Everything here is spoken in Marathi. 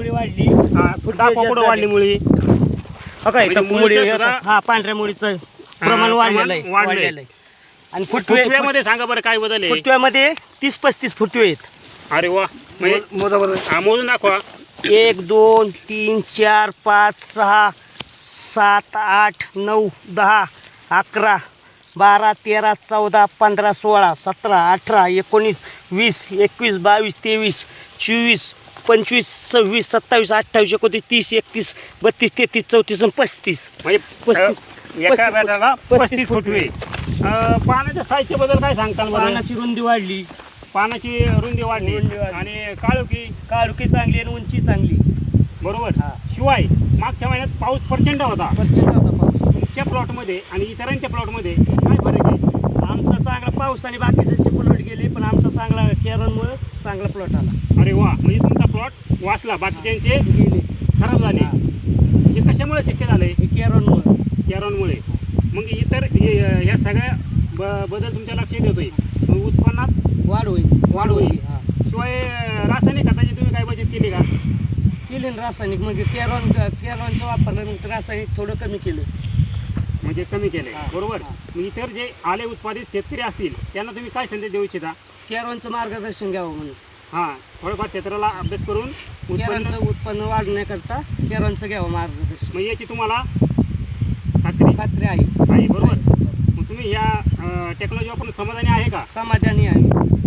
मुळी वाढली. हा, दाखवा कुठं वाढली मुळी? हो इथं म्हणजे मुळी मुळीचं सुद्धा- हा पांढऱ्या मुळीचं प्रमाण वाढलेलं आहे वाढलंय. वाढलेलं आहे. आणि फुटवे फुटव्यामध्ये सांगा बरं काय बदल आहे? फुटव्यामध्ये तीस पस्तीस फुटवे आहेत. अरे वा म्हणजे हा, मोजून दाखवा. एक दोन तीन चार पाच सहा सात आठ नऊ दहा अकरा बारा तेरा चौदा पंधरा सोळा सतरा अठरा एकोणीस वीस एकवीस बावीस तेवीस चोवीस पंचवीस सव्वीस सत्तावीस अठ्ठावीस एकोणतीस तीस एकतीस बत्तीस तेहतीस चौतीस आणि पस्तीस. म्हणजे पस्तीस- एका पस्तीस बॅटाला पस्तीस पस्तीस फुटवे. अ, पानाच्या साईजच्या बद्दल काय सांगताल बरं? पानाची रुंदी वाढली. पानाची रुंदी वाढली रुंदी वाढली. आणि काळोखी काळुकी चांगली आणि उंची चांगली. बरोबर. हा. शिवाय मागच्या महिन्यात पाऊस प्रचंड होता. प्रचंड होता पाऊस. तुमच्या प्लॉटमध्ये आणि इतरांच्या प्लॉटमध्ये काय फरक आहे? आमचा चांगला पाऊस आणि बाकीच्यांचे प्लॉट गेले पण आमचा चांगला केरळमुळे चांगला प्लॉट आला. अरे वा म्हणजे तुमचा प्लॉट वाचला बाकीच्यांचे गेले. खराब झाले. हा. कशामुळे शक्य झालंय? हे केरळमुळे. कॅरॉनमुळे मग इतर हे- ह्या सगळ्या ब बदल तुमच्या लक्षात येतोय. मग उत्पन्नात वाढ होईल. वाढ होईल. हा. शिवाय रासायनिक खताची तुम्ही काय बचत केली का? केली ना रासायनिक. म्हणजे केरॉन केरॉनचं वापरल्यानंतर रासायनिक थोडं कमी केलं. म्हणजे कमी केले. बरोबर. मग इतर जे आले उत्पादित शेतकरी असतील त्यांना तुम्ही काय संदेश देऊ इच्छिता? केरॉनचं मार्गदर्शन घ्यावं म्हणून. हां थोडंफार क्षेत्राला अभ्यास करून उत्पन्न केरॉनचं उत्पन्न वाढण्याकरता केरॉनचं घ्यावं मार्गदर्शन. मग याची तुम्हाला खात्री? खात्री आहे. आहे बरोबर. मग तुम्ही या टेक्नॉलॉजी वापरून समाधानी आहे का? समाधानी आहे.